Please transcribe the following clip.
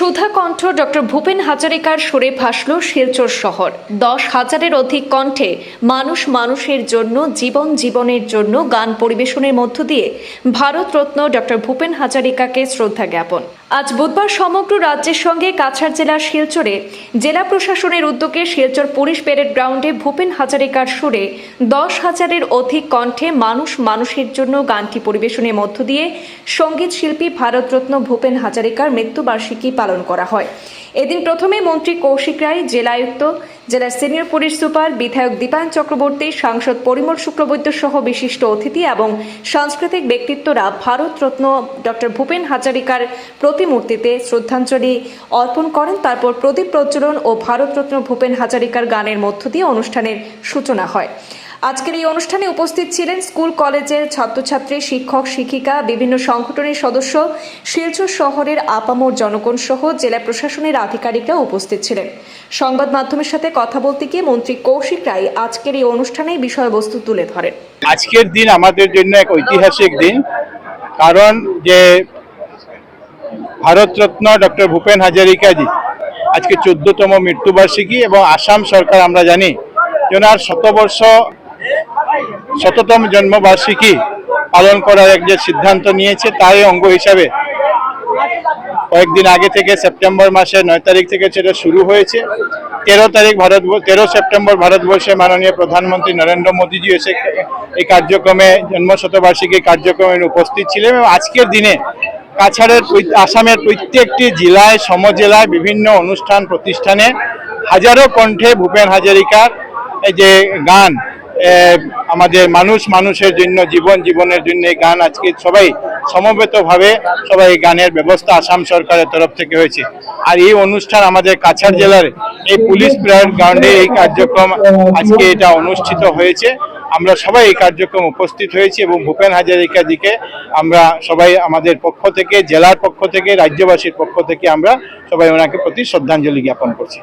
সুধা কণ্ঠ ডক্টর ভূপেন হাজারিকার সুরে ভাসল শিলচর শহর। দশ হাজারের অধিক কণ্ঠে মানুষ মানুষের জন্য, জীবন জীবনের জন্য গান পরিবেশনের মধ্য দিয়ে ভারতরত্ন ডক্টর ভূপেন হাজারিকাকে শ্রদ্ধা জ্ঞাপন। আজ বুধবার সমগ্র রাজ্যের সঙ্গে কাছাড় জেলার শিলচরে জেলা প্রশাসনের উদ্যোগে শিলচর পুলিশ প্যারেড গ্রাউন্ডে ভূপেন হাজারিকার সুরে দশ হাজারের অধিক কণ্ঠে মানুষ মানুষের জন্য গানটি পরিবেশনের মধ্য দিয়ে সংগীত শিল্পী ভারতরত্ন ভূপেন হাজারিকার মৃত্যুবার্ষিকী পালন করা হয়। এদিন প্রথমে মন্ত্রী কৌশিক রায়, জেলায়ুক্ত জেলার সিনিয়র পুলিশ সুপার বিধায়ক দীপায়ন চক্রবর্তী, সাংসদ পরিমল শুক্লবৈদ্য সহ বিশিষ্ট অতিথি এবং সাংস্কৃতিক ব্যক্তিত্বরা ভারতরত্ন ডক্টর ভূপেন হাজারিকার প্রতিমূর্তিতে শ্রদ্ধাঞ্জলি অর্পণ করেন। তারপর প্রদীপ প্রজ্বলন ও ভারতরত্ন ভূপেন হাজারিকার গানের মধ্য দিয়ে অনুষ্ঠানের সূচনা হয়। আজকের এই অনুষ্ঠানে উপস্থিত ছিলেন স্কুল কলেজের ছাত্রছাত্রী, শিক্ষক, শিক্ষিকা, বিভিন্ন সংগঠনের সদস্য, শিলচর শহরের আপামর জনগণ সহ জেলা প্রশাসনের আধিকারিকরা উপস্থিত ছিলেন। সংবাদ মাধ্যমের সাথে কথা বলতে গিয়ে মন্ত্রী কৌশিক রায় আজকের এই অনুষ্ঠানে বিষয়বস্তু তুলে ধরেন। আজকের দিন আমাদের জন্য এক ঐতিহাসিক দিন, কারণ যে ভারতরত্ন ডক্টর ভূপেন হাজারিকাজি, আজকে চোদ্দতম মৃত্যুবার্ষিকী এবং আসাম সরকার, আমরা জানি, যে ওনার শতবর্ষ শততম জন্মবার্ষিকী পালন করার এক যে সিদ্ধান্ত নিয়েছে, তারই অঙ্গ হিসাবে কয়েকদিন আগে থেকে সেপ্টেম্বর মাসের নয় তারিখ থেকে সেটা শুরু হয়েছে। তেরো তারিখ ভারত তেরো সেপ্টেম্বর ভারতবর্ষে মাননীয় প্রধানমন্ত্রী নরেন্দ্র মোদীজি এসে এই কার্যক্রমে জন্মশতবার্ষিকী কার্যক্রমে উপস্থিত ছিলেন এবং আজকের দিনে কাছাড়ের আসামের প্রত্যেকটি জেলায়, সমজেলায় বিভিন্ন অনুষ্ঠান, প্রতিষ্ঠানে হাজারো কণ্ঠে ভূপেন হাজারিকার যে গান আমাদের মানুষ, মানুষের জন্য, জীবন, জীবনের জন্য এই গান আজকে সবাই সমবেতভাবে সবাই গানের ব্যবস্থা আসাম সরকারের তরফ থেকে হয়েছে। আর এই অনুষ্ঠান আমাদের কাছাড় জেলার এই পুলিশ প্রেয়ার গ্রাউন্ডে এই কার্যক্রম আজকে এটা অনুষ্ঠিত হয়েছে। আমরা সবাই এই কার্যক্রম উপস্থিত হয়েছি এবং ভূপেন হাজারিকাজিকে আমরা সবাই আমাদের পক্ষ থেকে, জেলার পক্ষ থেকে, রাজ্যবাসীর পক্ষ থেকে আমরা সবাই ওনাকে প্রতি শ্রদ্ধাঞ্জলি জ্ঞাপন করছি।